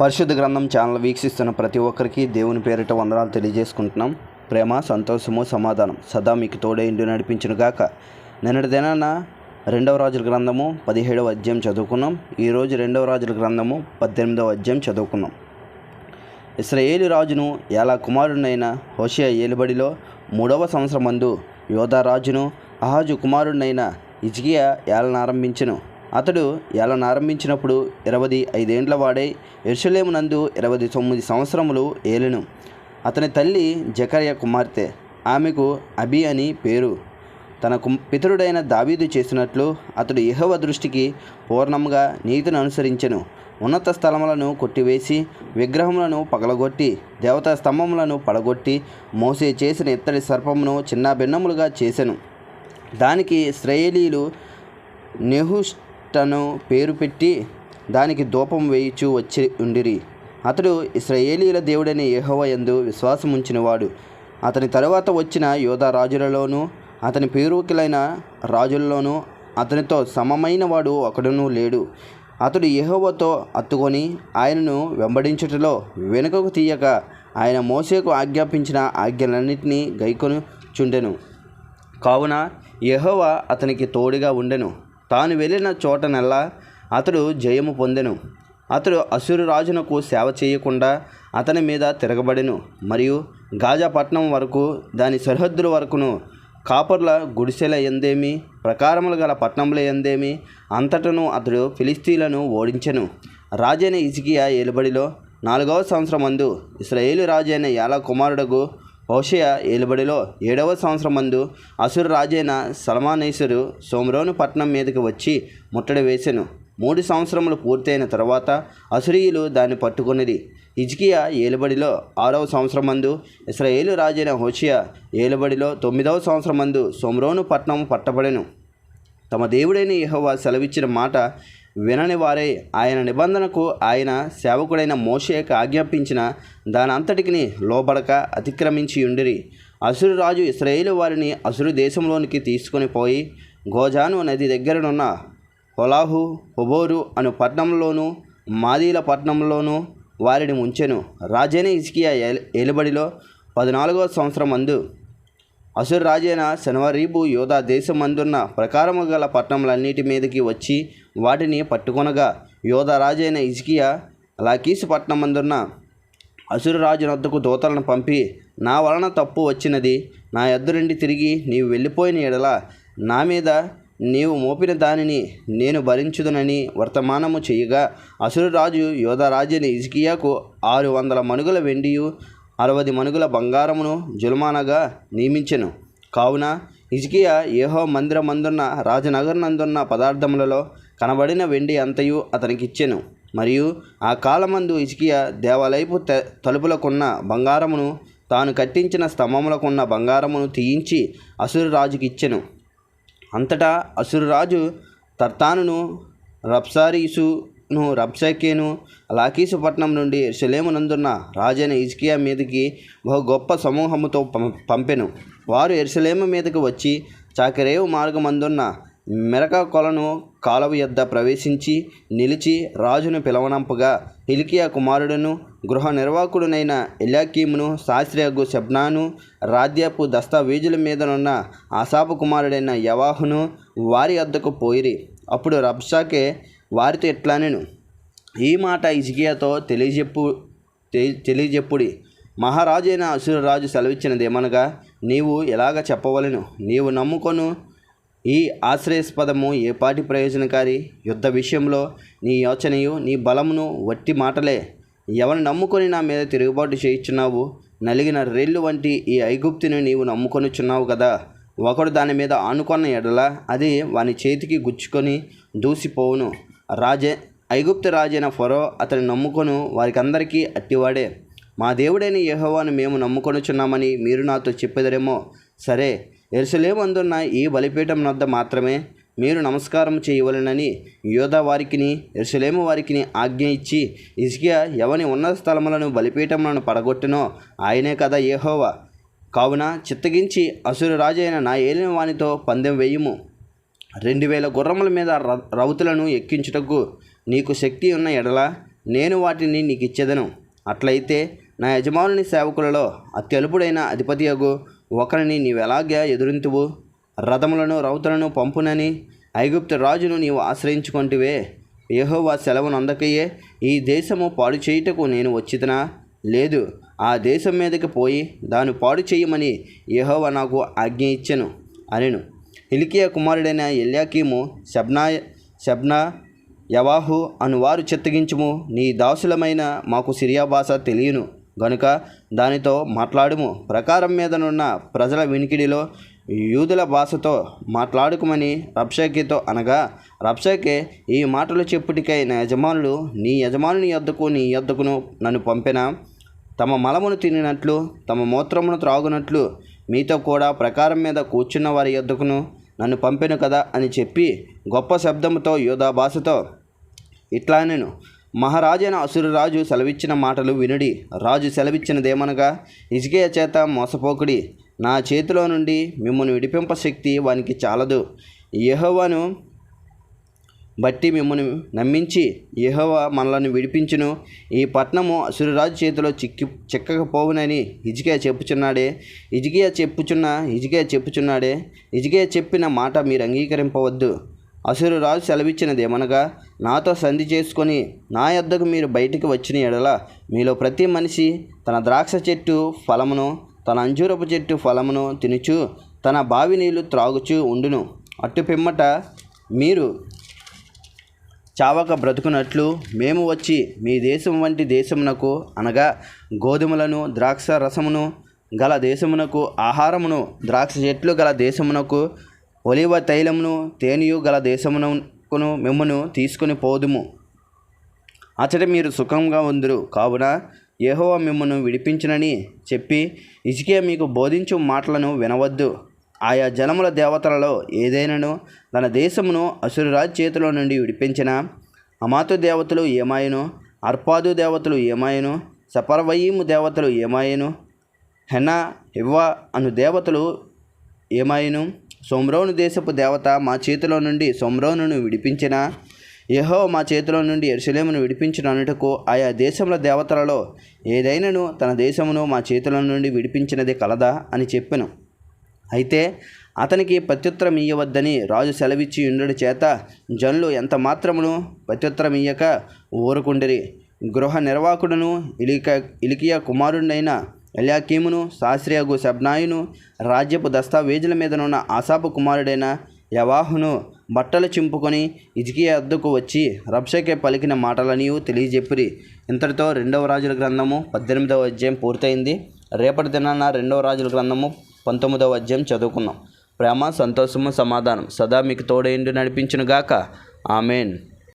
పరిశుద్ధ గ్రంథం ఛానల్ వీక్షిస్తున్న ప్రతి ఒక్కరికి దేవుని పేరిట వందనాలు తెలియజేసుకుంటున్నాం. ప్రేమ సంతోషము సమాధానం సదా మీకు తోడే ఇండి నడిపించును గాక. నిన్నటి దినాన రెండవ రాజుల గ్రంథము పదిహేడవ అధ్యాయం చదువుకున్నాం. ఈరోజు రెండవ రాజుల గ్రంథము పద్దెనిమిదవ అధ్యాయం చదువుకున్నాం. ఇస్రాయేలు రాజును ఎలా కుమారుడినైన హోషియా ఏలుబడిలో మూడవ సంవత్సరం మందు యోధా రాజును అహాజు కుమారుడినైన ఇజ్కియా ఏలనారంభించను. అతడు ఏలనారంభించినప్పుడు ఇరవై ఐదేండ్ల వాడై ఎరుషలేమునందు ఇరవై తొమ్మిది సంవత్సరములు ఏలెను. అతని తల్లి జకర్య కుమార్తె. ఆమెకు అబి అని పేరు. తన కుం పితరుడైన దావీదు చేసినట్లు అతడు యెహోవా దృష్టికి పూర్ణంగా నీతిని అనుసరించెను. ఉన్నత స్థలములను కొట్టివేసి విగ్రహములను పగలగొట్టి దేవతా స్తంభములను పడగొట్టి మోసే చేసిన ఇత్తడి సర్పమును చిన్న భిన్నములుగా చేసెను. దానికి శ్రేయలీలు నెహుష్ అట్టను పేరు పెట్టి దానికి దూపం వేయిచు వచ్చి ఉండిరి. అతడు ఇస్రాయేలీల దేవుడని యెహోవా ఎందు విశ్వాసముంచినవాడు. అతని తరువాత వచ్చిన యోధా రాజులలోనూ అతని పేరుకులైన రాజుల్లోనూ అతనితో సమమైన వాడు ఒకడునూ లేడు. అతడు యెహోవాతో అత్తుకొని ఆయనను వెంబడించుటలో వెనుకకు తీయక ఆయన మోసేకు ఆజ్ఞాపించిన ఆజ్ఞలన్నింటినీ గైకొని చుండెను కావున యెహోవా అతనికి తోడుగా ఉండెను. తాను వెళ్ళిన చోటనల్లా అతడు జయము పొందెను. అతడు అసురు రాజునకు సేవ చేయకుండా అతని మీద తిరగబడెను. మరియు గాజాపట్నం వరకు దాని సరిహద్దుల వరకును కాపర్ల గుడిసెల ఎందేమి ప్రకారములు గల పట్నంలో ఎందేమి అంతటను అతడు ఫిలిస్తీన్లను ఓడించెను. రాజైన ఇజికియా ఏలుబడిలో నాలుగవ సంవత్సరం అందు ఇస్రాయేలు రాజైన యాల కుమారుడగు హోషయ ఏలుబడిలో ఏడవ సంవత్సరం మందు అసురు రాజైన సల్మానేశ్వరు సోమరోను పట్టణం మీదకి వచ్చి ముట్టడి వేసెను. మూడు సంవత్సరములు పూర్తయిన తర్వాత అసురీయులు దాన్ని పట్టుకున్నది ఇజ్కియా ఏలుబడిలో ఆరవ సంవత్సరం మందు ఇస్రాయేలు రాజైన హోషియా ఏలుబడిలో తొమ్మిదవ సంవత్సరం మందు సోమరోను పట్టణం పట్టబడెను. తమ దేవుడైన యహోవా సెలవిచ్చిన మాట వినని వారే ఆయన నిబంధనకు ఆయన సేవకుడైన మోషేకి ఆజ్ఞాపించిన దానంతటికి లోబడక అతిక్రమించి ఉండిరి అసురు రాజు ఇస్రాయేలు వారిని అసురు దేశంలోనికి తీసుకొని పోయి గోజాను నది దగ్గరనున్న హొలాహు హొబోరు అను పట్టణంలోను మాదీల పట్టణంలోను వారిని ముంచెను. రాజైన ఇస్కియా ఎలుబడిలో ఏలుబడిలో పద్నాలుగవ సంవత్సరం అందు అసురు రాజైన శనవరీబు యోధా దేశమందున్న ప్రకారము గల పట్టణములన్నిటి మీదకి వచ్చి వాటిని పట్టుకొనగా యోధా రాజైన ఇజ్కియా లాకీసు పట్టణమందున్న అసురు రాజునద్దుకు దూతలను పంపి నా వలన తప్పు వచ్చినది. నా ఎద్దు నుండి తిరిగి నీవు వెళ్ళిపోయిన ఎడల నా మీద నీవు మోపిన దానిని నేను భరించుదునని వర్తమానము చేయగా అసురు రాజు యోధరాజుని ఇజ్కియాకు ఆరు వందల మనుగుల వెండియు అరవది మనుగుల బంగారమును జుల్మానగా నియమించెను. కావున ఇజ్కియా ఏహో మందిరమందున్న రాజనగరనందున్న పదార్థములలో కనబడిన వెండి అంతయు అతనికిచ్చెను. మరియు ఆ కాలమందు ఇజ్కియా దేవాలయపు తె తలుపులకున్న బంగారమును తాను కట్టించిన స్తంభములకున్న బంగారమును తీయించి అసురురాజుకి ఇచ్చెను అంతటా అసురురాజు తర్తానును రప్సారీసు ను రబ్షాకేను లాకీసుపట్నం నుండి ఎర్సలేమునందున్న రాజైన ఇజ్కియా మీదకి బహు గొప్ప సమూహముతో పం- పంపెను. వారు ఎర్సలేము మీదకు వచ్చి చాకరేవు మార్గమందున్న మెరక కొలను కాలువ యొద్ద ప్రవేశించి నిలిచి రాజును పిలవనంపగా హిలికియా కుమారుడును గృహ నిర్వాహకుడునైన ఇలాకీమును శాస్త్రియగు శబ్నాను రాధ్యపు దస్తావేజుల మీదనున్న ఆశాపు కుమారుడైన యవాహును వారి వద్దకు పోయిరి. అప్పుడు రబ్షాకే వారితో ఎట్లానెను ఈ మాట ఇజికియాతో తెలియజెప్పు తె- తెలియజెప్పుడి. మహారాజైన అసురరాజు సెలవిచ్చినదేమనగా నీవు ఎలాగ చెప్పవలెను? నీవు నమ్ముకొను ఈ ఆశ్రయస్పదము ఏ పాటి ప్రయోజనకారి? యుద్ధ విషయంలో నీ యోచనయు నీ బలమును వట్టి మాటలే. ఎవరిని నమ్ముకొని నా మీద తిరుగుబాటు చేయించున్నావు? నలిగిన రెల్లు వంటి ఈ ఐగుప్తిని నీవు నమ్ముకొనుచున్నావు కదా ఒకడు దాని మీద ఆనుకొన్న ఎడల అది వాని చేతికి గుచ్చుకొని దూసిపోవును. రాజే ఐగుప్తు రాజైన ఫరో అతని నమ్ముకొను వారికందరికీ అట్టివాడే. మా దేవుడైన యహోవాను మేము నమ్ముకొనుచున్నామని మీరు నాతో చెప్పెదరేమో. సరే ఎరుసలేమందున్న ఈ బలిపీఠం వద్ద మాత్రమే మీరు నమస్కారం చేయవలెనని యోధా వారికిని ఎరుసలేము వారికిని ఆజ్ఞ ఇచ్చి ఇసుకియా ఎవని ఉన్నత స్థలములను బలిపీఠములను పడగొట్టినో ఆయనే కదా ఏహోవా కావున చిత్తగించి అసురు రాజైన నా ఏలిన వానితో పందెం వేయుము. రెండు వేల గుర్రముల మీద ర- రౌతులను ఎక్కించుటకు నీకు శక్తి ఉన్న ఎడల నేను వాటిని నీకు ఇచ్చేదను అట్లయితే నా యజమానుని సేవకులలో అత్యల్పుడైన అధిపతియగు ఒకరిని నీవెలాగా ఎదురింతువు? రథములను రౌతులను పంపునని ఐగుప్తు రాజును నీవు ఆశ్రయించుకుంటివే. యహోవా సెలవును అందకయే ఈ దేశము పాడు చేయుటకు నేను వచ్చితనా? లేదు ఆ దేశం మీదకి పోయి దాన్ని పాడు చేయమని యెహోవా నాకు ఆజ్ఞ ఇచ్చెను అనెను. హిలికియా కుమారుడైన ఎల్యాకీము శబ్నా శబ్నా యవాహు అనువారు చిత్తగించుము. నీ దాసులమైన మాకు సిరియా భాష తెలియను. గనుక దానితో మాట్లాడుము. ప్రకారం మీదనున్న ప్రజల వినికిడిలో యూదుల భాషతో మాట్లాడుకుమని రబ్షాకేతో అనగా రబ్షాకే ఈ మాటలు చెప్పుటికై నా యజమానులు నీ యజమానుని యొద్దకు నీ యొద్దకును నన్ను పంపిన. తమ మలమును తినినట్లు తమ మూత్రమును త్రాగునట్లు మీతో కూడా ప్రకారం మీద కూర్చున్న వారి యొద్దకును నన్ను పంపెను కదా అని చెప్పి గొప్ప శబ్దంతో యోధా భాషతో ఇట్లా నేను మహారాజైన అసురరాజు సెలవిచ్చిన మాటలు వినుడి. రాజు సెలవిచ్చినదేమనగా ఇజికేయ చేత మోసపోకుడి. నా చేతిలో నుండి మిమ్మల్ని విడిపింప శక్తి వానికి చాలదు. యెహోవాను బట్టి మిమ్మల్ని నమ్మించి యెహోవా మనలను విడిపించును. ఈ పట్నము అసురరాజు చేతిలో చిక్కి చిక్కకపోవునని ఇజికియా చెప్పుచున్నాడే. ఇజికియా చెప్పుచున్న హిజ్కియా చెప్పుచున్నాడే. ఇజికియా చెప్పిన మాట మీరు అంగీకరింపవద్దు. అసురు రాజు సెలవిచ్చినదేమనగా నాతో సంధి చేసుకొని నా యొద్దకు మీరు బయటికి వచ్చిన ఎడల మీలో ప్రతి మనిషి తన ద్రాక్ష చెట్టు ఫలమును తన అంజూరపు చెట్టు ఫలమును తినుచు తన బావి నీళ్ళు త్రాగుచూ ఉండును. అట్టు పిమ్మట మీరు చావక బ్రతుకున్నట్లు మేము వచ్చి మీ దేశం వంటి దేశమునకు అనగా గోధుమలను ద్రాక్ష రసమును గల దేశమునకు ఆహారమును ద్రాక్ష చెట్లు గల దేశమునకు ఒలివ తైలమును తేనియు గల దేశమునకును మిమ్మను తీసుకుని పోదుము. అతడి మీరు సుఖంగా ఉందరు. కావున యెహోవా మిమ్మను విడిపించునని చెప్పి ఇజికే మీకు బోధించు మాటలను వినవద్దు. ఆయా జనముల దేవతలలో ఏదైనాను తన దేశమును అసురురాజు చేతిలో నుండి విడిపించిన అమాతు దేవతలు ఏమాయను అర్పాదు దేవతలు ఏమాయను సపర్వయీము దేవతలు ఏమాయను హెనా హివ్వా అను దేవతలు ఏమాయను సోమ్రోను దేశపు దేవత మా చేతిలో నుండి సోమ్రోనును విడిపించిన యెహో మా చేతిలో నుండి ఎరుసలేమును విడిపించిన అనుటకు ఆయా దేశముల దేవతలలో ఏదైనను తన దేశమును మా చేతిలో నుండి విడిపించినది కలదా అని చెప్పెను. అయితే అతనికి ప్రత్యుత్తరం ఇయ్యవద్దని రాజు సెలవిచ్చి ఉండుడి చేత జనులు ఎంత మాత్రమును ప్రత్యుత్తరం ఇయ్యక ఊరుకుండిరి. గృహ నిర్వాహకుడును ఇలిక ఇలికియా కుమారుడైన ఎల్యాకీమును శాస్త్రియగు శబ్నాయును రాజ్యపు దస్తావేజుల మీదనున్న ఆసాపు కుమారుడైన యవాహును బట్టలు చింపుకొని ఇజికియా అద్దకు వచ్చి రబ్షకే పలికిన మాటలనియు తెలియజెప్పిరి. ఇంతటితో రెండవ రాజుల గ్రంథము పద్దెనిమిదవ అధ్యాయం పూర్తయింది. రేపటి దినాన రెండవ రాజుల గ్రంథము పంతొమ్మిదవ అధ్యాయం చదువుకున్నాం. ప్రేమ సంతోషము సమాధానం. సదా మీకు తోడేండి నడిపించునుగాక. ఆమెన్.